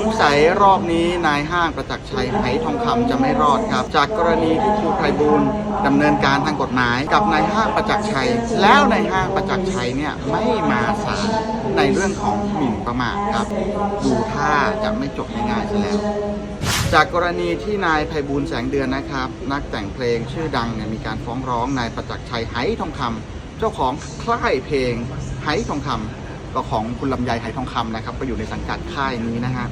งสัยรอบนี้นายห้างประจักษ์ชัยไหทองคำจะไม่รอดครับ จากกรณีที่ครูไพบูลย์ดำเนินการทางกฎหมาย กับนายห้างประจักษ์ชัย แล้วนายห้างประจักษ์ชัยเนี่ยไม่มาศาลในเรื่องของหมิ่นประมาทครับดูท่าจะไม่จบง่ายๆซะแล้วจากกรณีที่นายไพบูลแสงเดือนนะครับ นักแต่งเพลงชื่อดังเนี่ยมีการฟ้องร้องนายประจักษ์ชัยไหทองคำเจ้าของค่ายเพลงไหทองคำก็ของคุณลำไยไหทองคำนะครับ ก็อยู่ในสังกัดค่ายนี้นะฮะ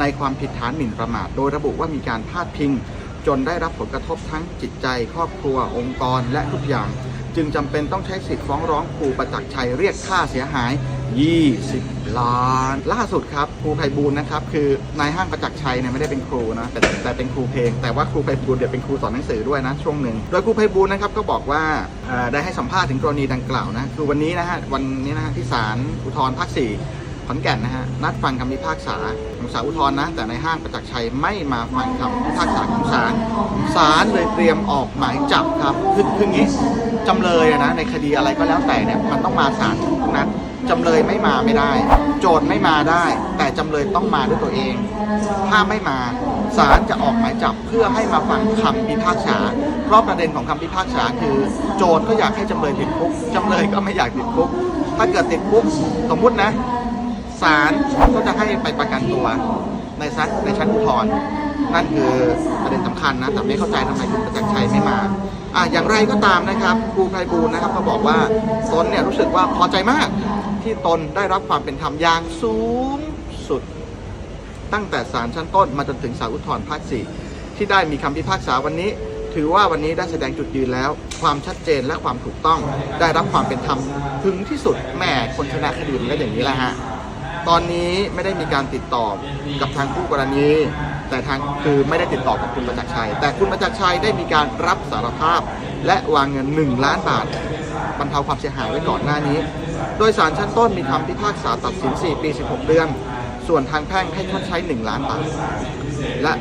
ในความผิดฐานหมิ่นประมาท โดยระบุว่ามีการพาดพิง จนได้รับผลกระทบทั้งจิตใจ ครอบครัว องค์กร และทุกอย่าง จึงจำเป็นต้องใช้สิทธิ์ฟ้องร้องครูประจักษ์ชัยเรียกค่าเสียหาย 20 ล้าน ล่าสุดครับครูไพบูลย์นะครับ คือนายห้างประจักษ์ชัยเนี่ยไม่ได้เป็นครูนะแต่แต่เป็นครูเพลง แต่ว่าครูไพบูลย์เดี๋ยวเป็นครูสอนหนังสือด้วยนะช่วงหนึ่งโดยครูไพบูลย์นะครับก็บอกว่าได้ให้สัมภาษณ์ถึงกรณีดังกล่าวนะคือวันนี้นะฮะวันนี้นะฮะที่ศาลอุทธรภาคสี่ อนแก่นนะฮะนัดฟังคำพิพากษาของศาลอุทธรณ์นะ แต่ในห้างประจักษ์ชัยไม่มาฟังคำพิพากษาของศาลศาลเลยเตรียมออกหมายจับครับคือคืองนี้จำเลยนะในคดีอะไรก็แล้วแต่เนี่ยมันต้องมาศาลทุกนัดจำเลยไม่มาไม่ได้ โจทย์ไม่มาได้ แต่จำเลยต้องมาด้วยตัวเอง ถ้าไม่มาศาลจะออกหมายจับเพื่อให้มาฟังคำพิพากษา เพราะประเด็นของคำพิพากษาคือ โจทย์ก็อยากให้จำเลยติดคุกจำเลยก็ไม่อยากติดคุก ถ้าเกิดติดคุกสมมุตินะ ศาลก็จะให้ไปประกันตัวในชั้นในชั้นอุทธรณ์นั่นคือประเด็นสำคัญนะแต่ไม่เข้าใจทำไมคุณประจักษ์ชัยไม่มาอะอย่างไรก็ตามนะครับครูไพบูลนะครับก็บอกว่าตนเนี่ยรู้สึกว่าพอใจมากที่ตนได้รับความเป็นธรรมอย่างสูงสุด ตั้งแต่ศาลชั้นต้นมาจนถึงศาลอุทธรณ์ภาคสี่ที่ได้มีคำพิพากษาวันนี้ ถือว่าวันนี้ได้แสดงจุดยืนแล้ว ความชัดเจนและความถูกต้อง ได้รับความเป็นธรรมถึงที่สุดแม่คนชนะคดีมันก็อย่างนี้แหละฮะ ตอนนี้ไม่ได้มีการติดต่อกับทางผู้กรณี แต่ทางคือไม่ได้ติดต่อกับคุณประจักษ์ชัย แต่คุณประจักษ์ชัยได้มีการรับสารภาพ และวางเงิน 1 ล้านบาทบรรเทาความเสียหายไว้ก่อนหน้านี้ โดยสารชั้นต้นมีคำพิพากษาตัดสิน 4 ปี 16 เดือน ส่วนทางแพ่งให้ชดใช้ 1 ล้านบาท และ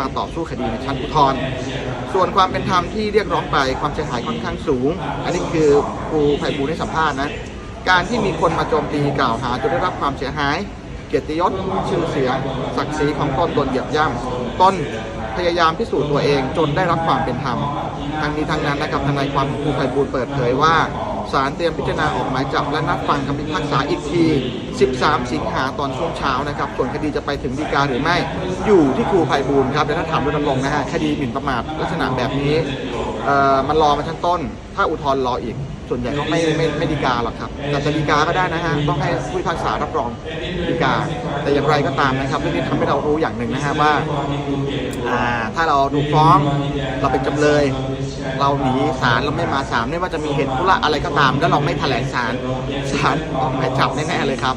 มาต่อสู้คดีในชั้นอุทธรณ์ส่วนความเป็นธรรมที่เรียกร้องไปความเสียหายค่อนข้างสูง อันนี้คือครูไพบูลย์ให้สัมภาษณ์นะ การที่มีคนมาโจมตีกล่าวหาจนได้รับความเสียหาย เกียรติยศชื่อเสียงศักดิ์ศรีของตนโดนเหยียบย่ำตนพยายามพิสูจน์ตัวเองจนได้รับความเป็นธรรมทั้งนี้ทั้งนั้นนะครับทนายความของครูไพบูลเปิดเผยว่าศาลเตรียมพิจารณาออกหมายจับและนัดฟังคำพิพากษาอีกที 13 สิงหาตอนช่วงเช้านะครับ ส่วนคดีจะไปถึงฎีกาหรือไม่ อยู่ที่ครูไพบูลครับแต่ถ้าถามโดยตรงนะฮะ คดีหมิ่นประมาทลักษณะแบบนี้เอ่อมันรอมาชั้นต้น ถ้าอุทธรณ์รออีก ส่วนใหญ่ก็ไม่ไม่ไม่ดีกาหรอกครับแต่จะดีกาก็ได้นะฮะต้องให้ผู้พิพากษารับรองดีกา แต่อย่างไรก็ตามนะครับเรื่องนี้ทำให้เรารู้อย่างหนึ่งนะฮะว่าถ้าเราถูกฟ้องเราเป็นจำเลย เราหนีศาลเราไม่มาศาลไม่ว่าจะมีเหตุผลอะไรก็ตาม แล้วเราไม่แถลงศาลศาลออกหมายจับแน่ๆเลยครับ